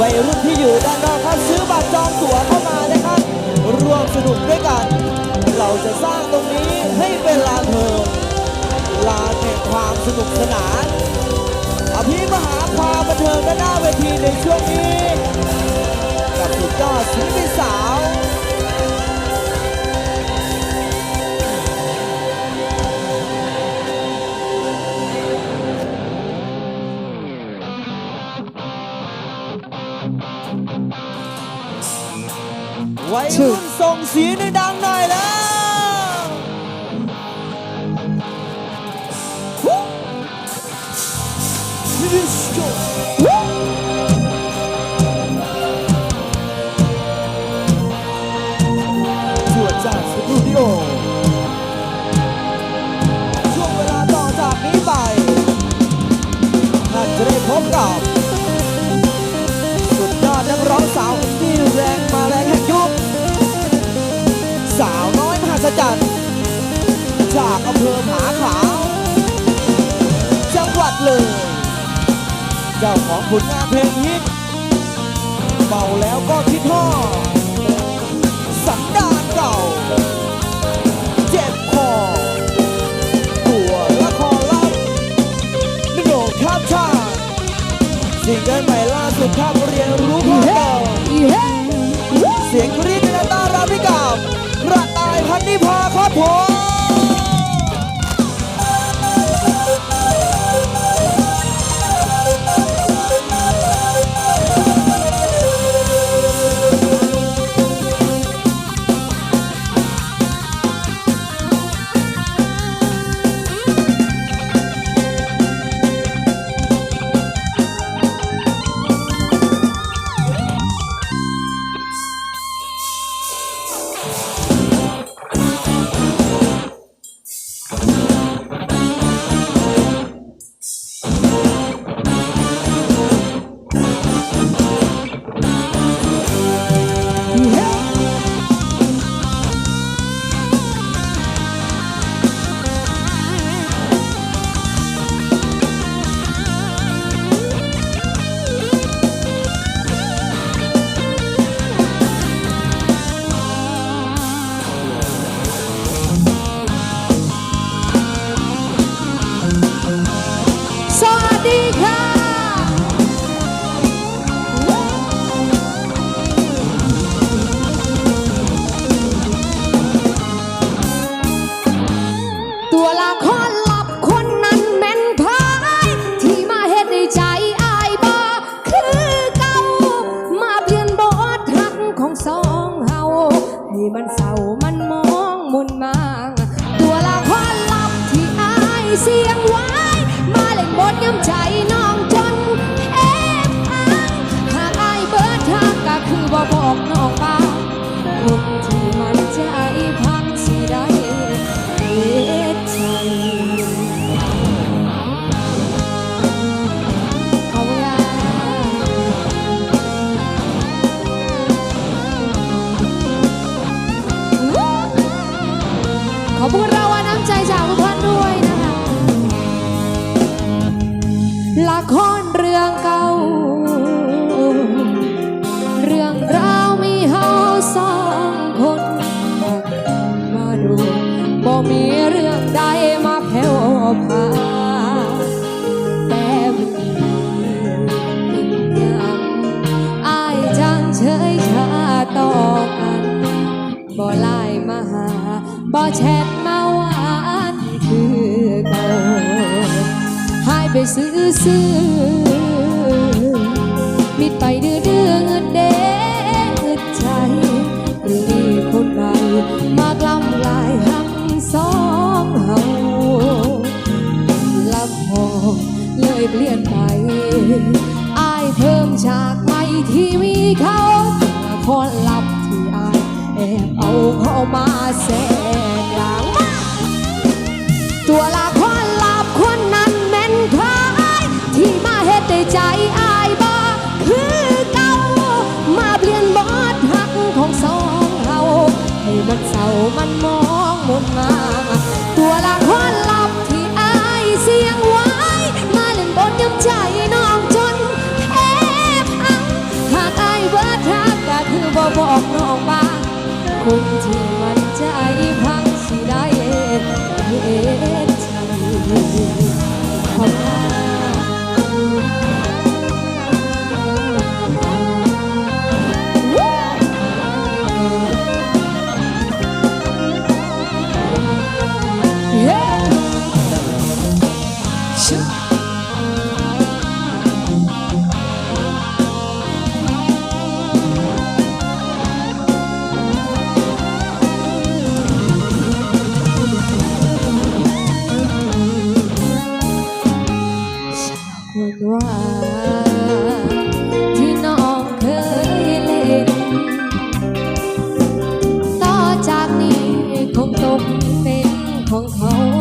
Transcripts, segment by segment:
วัยรุ่นที่อยู่ด้านนอกครับซื้อบัตรจองตั๋วเข้ามานะครับร่วมสนุกด้วยกัน เราจะสร้างตรงนี้ให้เป็นลานเพลินลานแห่งความสนุกสนานอภิมหาความบันเทิงด้านหน้าเวทีในช่วงนี้กับสุดยอดศิลปินสาว วัยรุ่นส่งเสียงดังหน่อยแล้วฮู้มิสโกฮู้ทั่วจากสตูดิโอช่วงเวลาต่อจากนี้ไป ท่านจะได้พบกับ สุดยอดนักร้องสาวที่แรงมาแรง น้อยมหัศจรรย์จากอำเภอผาขาว จังหวัดเลย เจ้าของผลงานเพลงฮิตเมาแล้วก็คิดทอดสันดานเก่า เจ็บคอตัวละครลับนโดดข้ามชาติสิ่งเกินใหม่ล่าสุดครับเรียนรู้เพิ่มเติมเสียงกรี๊ด นนิพาครับผม ละครเรื่องเก่า ซื้อซื้อมิดไปดื้อดื้อเงินเด้เงินใจหรือมีคนใหม่มากล้ำลายหักสองเฮาลำพอเลยเปลี่ยนไปอายเพิ่มฉากใหม่ที่มีเขาละครลับที่อายแอบเอาเข้ามาแท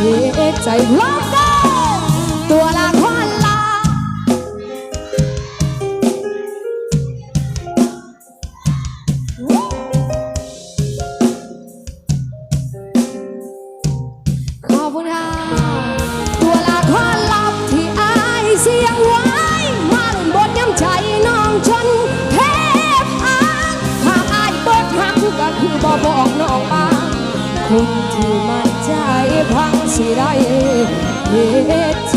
เหตุใจพร้อมกันตัวละครลับขอบคุณค่ะตัวละครลับที่อายเสียงไว้มาเล่นบทย้ำใจน้องจนเทพอังหากอายเบิดหักก็คือบ่บอกน้องมาคนที่มันใจพังสิได้ เหตุใจ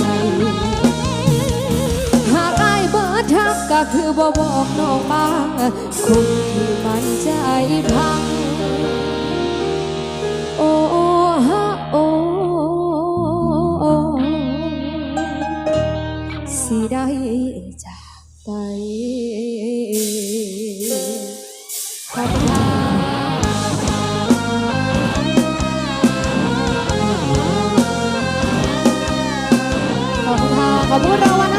หากไอายเบิดหักก็คือบ่บอกน้องบ้างคนที่มันใจพัง ขอบคุณค่ะขอบคุณรางวัล